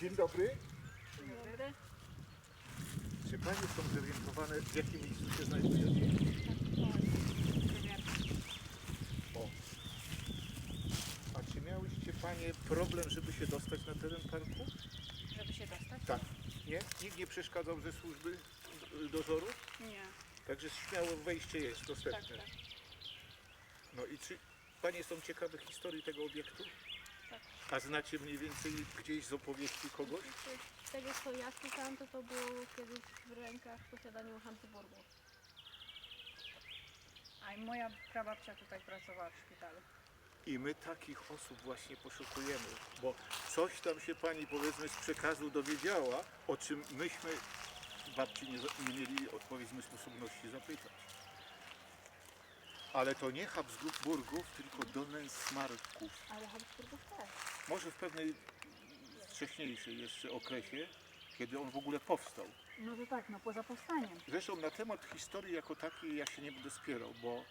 Dzień dobry. Czy Panie są zorientowane, w jakim miejscu się znajdujecie? O. A czy miałyście Panie problem, żeby się dostać na teren parku? Żeby się dostać? Tak. Nie? Nikt nie przeszkadzał ze służby dozoru? Nie. Także śmiało wejście jest Tak, dostępne. tak. No i czy Panie są ciekawe historii tego obiektu? A znacie mniej więcej gdzieś z opowieści kogoś? Z tego co ja słyszałam, to to było kiedyś w rękach w posiadaniu Habsburgów. A i moja prababcia tutaj pracowała w szpitalu. I my takich osób właśnie poszukujemy, bo coś tam się pani powiedzmy z przekazu dowiedziała, o czym myśmy babci nie, nie mieli powiedzmy sposobności zapytać. Ale to nie Habsburgów, tylko Donensmarków. Ale Habsburgów też. Może w pewnej wcześniejszej jeszcze okresie, kiedy on w ogóle powstał. No to tak, no poza powstaniem. Zresztą na temat historii jako takiej ja się nie będę spierał, bo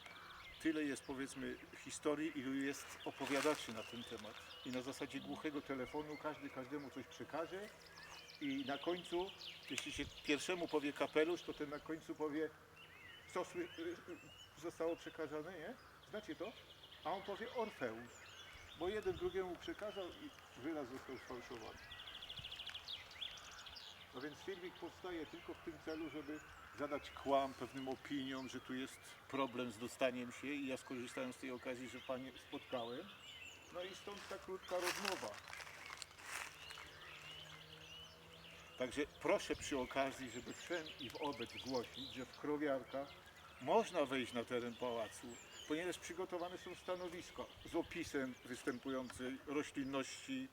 tyle jest powiedzmy historii, ilu jest opowiadaczy na ten temat. I na zasadzie głuchego telefonu każdy każdemu coś przekaże i na końcu, jeśli się pierwszemu powie kapelusz, to ten na końcu powie, co y, y, zostało przekazane, nie? Znacie to? A on powie Orfeusz, bo jeden drugiemu przekazał i wyraz został sfałszowany. No więc filmik powstaje tylko w tym celu, żeby zadać kłam pewnym opiniom, że tu jest problem z dostaniem się i ja skorzystałem z tej okazji, że Panie spotkałem. No i stąd ta krótka rozmowa. Także proszę przy okazji, żeby wszem i w obec głosić, że w Krowiarkach można wejść na teren pałacu, ponieważ przygotowane są stanowiska z opisem występującej roślinności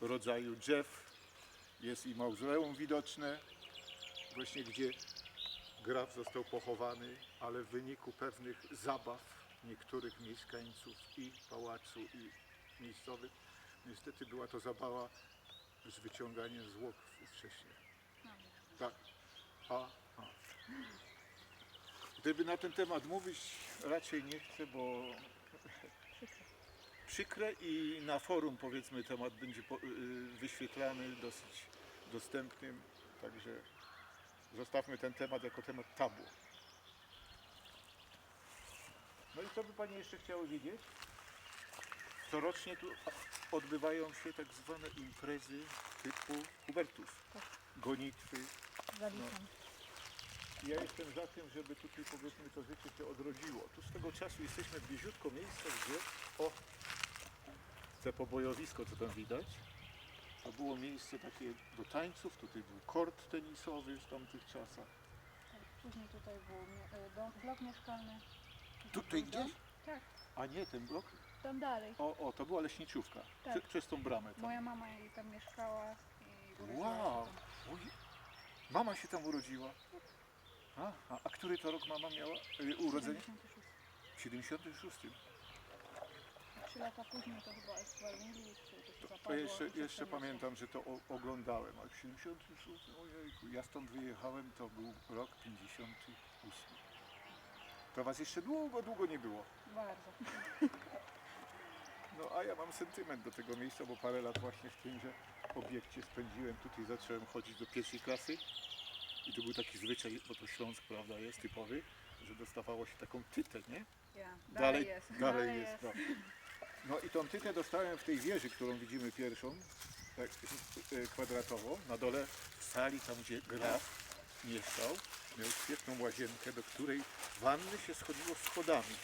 rodzaju drzew, jest i mauzoleum widoczne, właśnie gdzie graf został pochowany, ale w wyniku pewnych zabaw niektórych mieszkańców i pałacu i miejscowych, niestety była to zabawa z wyciąganiem zwłok wcześniej. Tak. A, a. Gdyby na ten temat mówić, raczej nie chcę, bo przykre i na forum powiedzmy temat będzie y, wyświetlany, dosyć dostępnym, także zostawmy ten temat jako temat tabu. No i co by Pani jeszcze chciały wiedzieć? Corocznie tu odbywają się tak zwane imprezy typu Hubertus, gonitwy. Zaliczam. Ja jestem za tym, żeby tutaj powiedzmy to życie się odrodziło. Tu z tego czasu jesteśmy bliziutko miejsca, gdzie o te pobojowisko, co tam widać, to było miejsce takie do tańców, tutaj był kort tenisowy w tamtych czasach. Później tutaj był dom, blok mieszkalny. Tutaj Dom? gdzieś? Tak. A nie, ten blok? Tam dalej. O, o, to była leśniczówka. Tak. Prze- przez tą bramę tam. Moja mama jej tam mieszkała i urodziła Wow! się tam. Oj, Mama się tam urodziła. Aha, a który to rok mama miała y, urodzenie? 76. W 76. Trzy lata później to chyba zwolnili, czy to się To zapadło. jeszcze, i jeszcze pamiętam, że to o, oglądałem, ale w 76, ojejku, ja stąd wyjechałem, to był rok 58. To was jeszcze długo, długo nie było. Bardzo. No a ja mam sentyment do tego miejsca, bo parę lat właśnie w tymże obiekcie spędziłem. Tutaj zacząłem chodzić do pierwszej klasy i to był taki zwyczaj, bo to Śląsk, prawda, jest typowy, że dostawało się taką tytę, nie? Ja. Dalej, jest. Dalej, Dalej jest. No. no i tą tytę dostałem w tej wieży, którą widzimy pierwszą, tak e, kwadratowo, na dole w sali, tam gdzie graf mieszkał. Miał świetną łazienkę, do której wanny się schodziło schodami.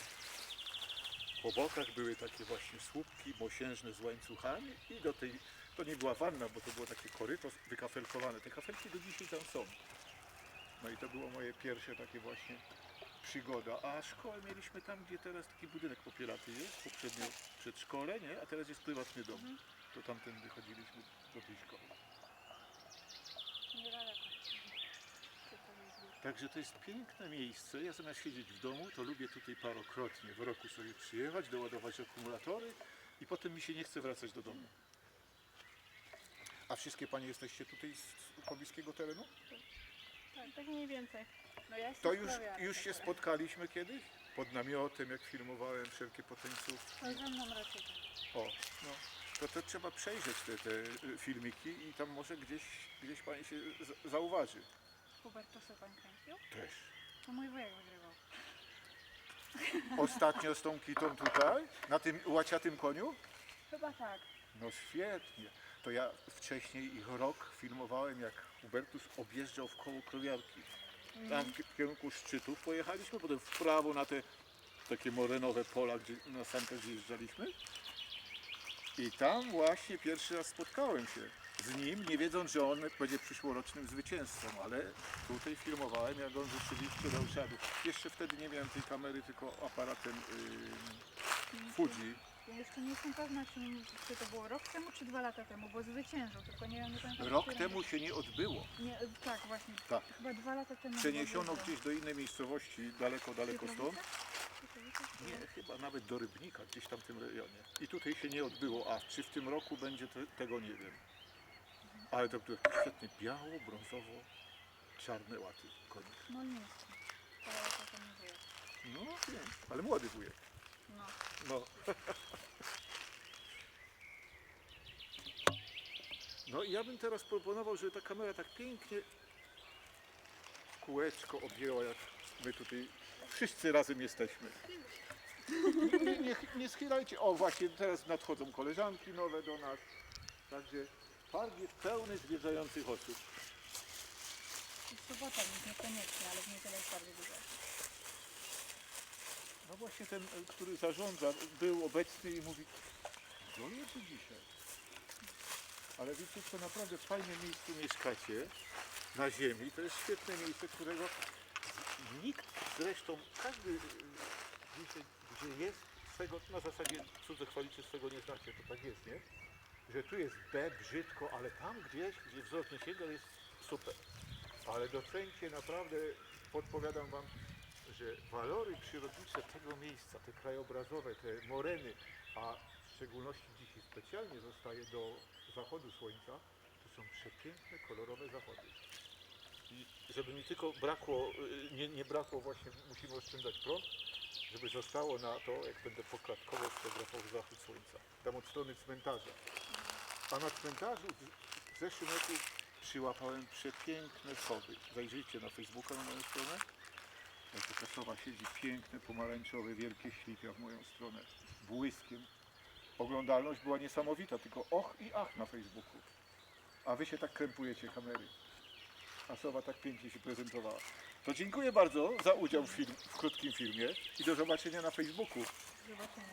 Po bokach były takie właśnie słupki mosiężne z łańcuchami i do tej, to nie była wanna, bo to było takie koryto wykafelkowane. Te kafelki do dzisiaj tam są. No i to było moje pierwsze takie właśnie przygoda. A szkołę mieliśmy tam, gdzie teraz taki budynek popielaty jest, poprzednio przedszkole, nie? A teraz jest prywatny dom. To tamtędy chodziliśmy do tej szkoły. Niedaleko. Także to jest piękne miejsce. Ja zamiast siedzieć w domu, to lubię tutaj parokrotnie w roku sobie przyjechać, doładować akumulatory i potem mi się nie chce wracać do domu. A wszystkie panie jesteście tutaj z pobliskiego terenu? Tak, tak mniej więcej. No ja To jestem już, już się tak. spotkaliśmy kiedyś? pod namiotem, jak filmowałem wszelkie potencjów. To ze mną raczej tak. O, no. To, to trzeba przejrzeć te, te y, filmiki i tam może gdzieś, gdzieś pani się z- zauważy. Hubert, to sobie pan kręcił? Też. To mój wujek wygrywał. Ostatnio z tą kitą tutaj, na tym łaciatym koniu? Chyba tak. No świetnie. To ja wcześniej ich rok filmowałem, jak Hubertus objeżdżał w koło krowiarki. Tam w ki- kierunku szczytów pojechaliśmy, potem w prawo na te takie morenowe pola, gdzie na sankach zjeżdżaliśmy. I tam właśnie pierwszy raz spotkałem się z nim, nie wiedząc, że on będzie przyszłorocznym zwycięzcą, ale tutaj filmowałem, jak on rzeczywiście dał. Jeszcze wtedy nie miałem tej kamery, tylko aparatem yy, Fuji. Ja jeszcze nie jestem pewna, czy, czy to było rok temu, czy dwa lata temu, bo zwyciężył, tylko nie wiem, nie pamiętam. Rok który- temu się nie odbyło. Nie, y, tak, właśnie. Tak. Chyba dwa lata temu. Przeniesiono było. gdzieś do innej miejscowości, daleko, daleko stąd. Nie, chyba nawet do Rybnika, gdzieś tam w tym rejonie. I tutaj się nie odbyło, a czy w tym roku będzie, to, tego nie wiem. Ale to były świetnie biało, brązowo, czarne łaty koni. No nie. To to nie wiem. No wiem, ale młody wujek. No. No. No i ja bym teraz proponował, żeby ta kamera tak pięknie kółeczko objęła, jak my tutaj wszyscy razem jesteśmy. Nie, nie, nie, schylajcie. O właśnie, teraz nadchodzą koleżanki nowe do nas. Także park jest pełny zwiedzających osób. Ale w niedzielę jest bardzo dużo. No właśnie ten, e, który zarządza, był obecny i mówi, jest tu dzisiaj? Ale wiecie co, naprawdę w fajnym miejscu mieszkacie, na ziemi. To jest świetne miejsce, którego nikt zresztą, każdy y, dzisiaj, gdzie jest, swego, na zasadzie cudze chwalicie, swego nie znacie, to tak jest, nie? Że tu jest B, brzydko, ale tam gdzieś, gdzie wzrok nie sięga, jest super. Ale docencie naprawdę, podpowiadam Wam, że walory przyrodnicze tego miejsca, te krajobrazowe, te moreny, a w szczególności dzisiaj specjalnie zostaje do zachodu słońca, to są przepiękne, kolorowe zachody. I żeby mi tylko brakło, y, nie, nie brakło właśnie, musimy oszczędzać prąd, żeby zostało na to, jak będę pokładkowo fotografował zachód słońca, tam od strony cmentarza. A na cmentarzu w, zeszłym roku przyłapałem przepiękne schody. Zajrzyjcie na Facebooka na moją stronę. Jak ta sowa siedzi piękne, pomarańczowe, wielkie ślipia w moją stronę. Błyskiem. Oglądalność była niesamowita, tylko och i ach na Facebooku. A wy się tak krępujecie kamery. A sowa tak pięknie się prezentowała. To dziękuję bardzo za udział w, film, w krótkim filmie i do zobaczenia na Facebooku. Zobaczymy.